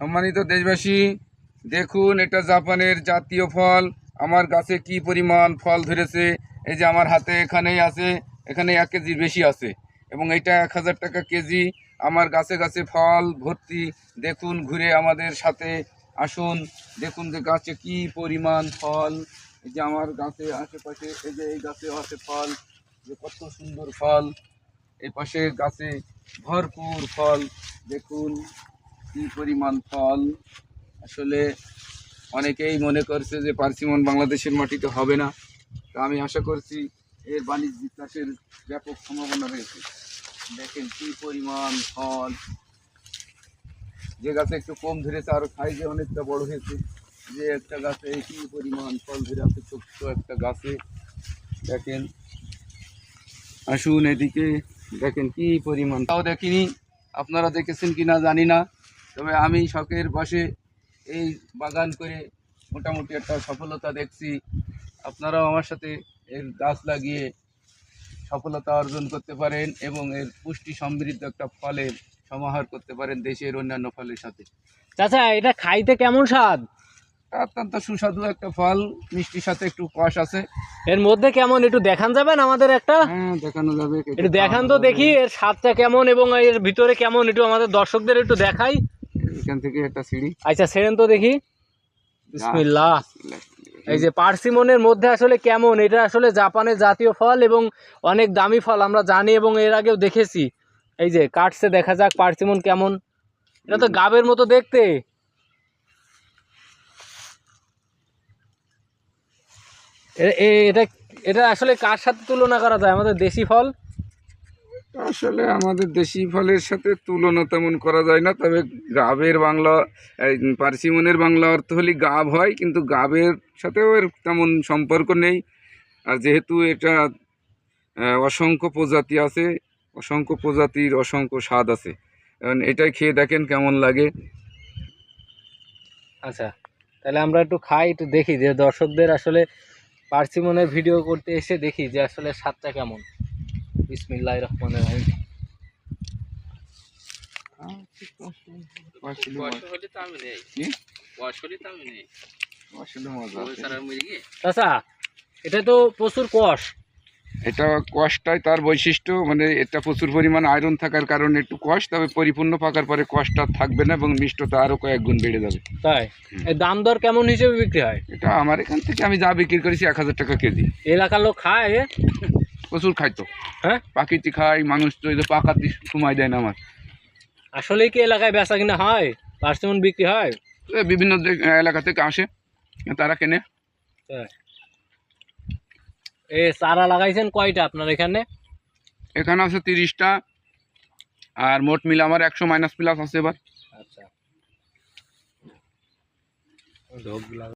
সম্মানিত দেশবাসী, দেখুন এটা জাপানের জাতীয় ফল। আমার গাছে কি পরিমাণ ফল ধরেছে? এই যে আমার হাতে এখানেই আছে, এখানে এক কেজির বেশি আছে। এবং এটা এক হাজার টাকা কেজি। আমার গাছে গাছে ফল ভর্তি। দেখুন, ঘুরে আমাদের সাথে আসুন। দেখুন যে গাছে কি পরিমাণ ফল। এই যে আমার গাছে আশেপাশে, এই যে এই গাছে আছে ফল। যে কত সুন্দর ফল। এই পাশে গাছে ভরপুর ফল। দেখুন কি পরিমাণ ফল? আসলে অনেকেই মনে করছে যে পার্সিমন বাংলাদেশের মাটিতে হবে না। তা আমি আশা করছি এর বাণিজ্যিক চাষের ব্যাপক সম্ভাবনা রয়েছে। দেখেন কি পরিমাণ ফল। যে গাছে একটু কম ধরেছে, আর সাইজে অনেকটা বড় হয়েছে। যে একটা গাছে কি পরিমাণ ফল ধরে আছে, ছোট্ট একটা গাছে। দেখেন, আসুন এদিকে। দেখেন কি পরিমাণ। তাও দেখিনি। আপনারা দেখেছেন কি না জানি না। তবে আমি শখের বসে এই বাগান করে মোটামুটি একটা সফলতা দেখছি। আপনারাও আমার সাথে এর গাছ লাগিয়ে সফলতা অর্জন করতে পারেন এবং এর পুষ্টি সমৃদ্ধ একটা ফলের সমাহার করতে পারেন দেশের অন্যান্য ফলের সাথে। চাচা এটা খাইতে কেমন স্বাদ? অত্যন্ত সুস্বাদু একটা ফল মিষ্টির সাথে একটু কষ আছে। এর মধ্যে কেমন একটু দেখান যাবেন আমাদের একটা? হ্যাঁ দেখানো যাবে একটু দেখান তো দেখি এর স্বাদটা কেমন এবং এর ভিতরে কেমন একটু আমাদের দর্শকদের একটু দেখাই। এখান থেকে একটা সিঁড়ি। আচ্ছা সেরেন তো দেখি। বিসমিল্লাহ। এই যে পার্সিমনের মধ্যে আসলে কেমন? এটা আসলে জাপানের জাতীয় ফল এবং অনেক দামি ফল আমরা জানি এবং এর আগেও দেখেছি। এই যে কাটছে দেখা যাক পার্সিমন কেমন। এটা তো গাবের মতো দেখতে। এটা এটা আসলে কার সাথে তুলনা করা যায়? আমাদের দেশি ফল? আসলে আমাদের দেশি ফলের সাথে তুলনা তেমন করা যায় না, তবে গাবের বাংলা পার্সিমনের বাংলা অর্থ হলে গাব হয়, কিন্তু গাবের সাথেও এর তেমন সম্পর্ক নেই। আর যেহেতু এটা অসংখ্য প্রজাতি আছে, অসংখ্য প্রজাতির অসংখ্য স্বাদ আছে। এখন এটাই খেয়ে দেখেন কেমন লাগে। আচ্ছা তাহলে আমরা একটু খাই, একটু দেখি, যে দর্শকদের আসলে পার্সিমনের ভিডিও করতে এসে দেখি যে আসলে স্বাদটা কেমন। বিসমিল্লাহ রহমান রহিম। চাচা এটা তো প্রচুর কষ। এটা কষটাই তার বৈশিষ্ট্য মানে এটা প্রচুর পরিমাণ আয়রন থাকার কারণে একটু কষ তবে পরিপূর্ণ পাকার পরে কষটা থাকবে না এবং মিষ্টতা আরও কয়েক গুণ বেড়ে যাবে। তাই? দাম দর কেমন হিসেবে বিক্রি হয়? এটা আমার এখান থেকে আমি যা বিক্রি করেছি এক হাজার টাকা কেজি। এলাকার লোক খায় এ? প্রচুর খাইতো। হ্যাঁ? পাখিটি খাই মানুষ তো এই পাকাতি সময় দেয় না আমার। আসলেই কি এলাকায় বেচা কিনা হয়? পার্সিমন বিক্রি হয়? বিভিন্ন এলাকা থেকে আসে তারা কেনে। তাই। এ চারা লাগাইছেন কয়টা আপনার এখানে? এখানে আছে তিরিশটা আর মোট মিলে আমার একশো মাইনাস প্লাস আছে এবার। আচ্ছা।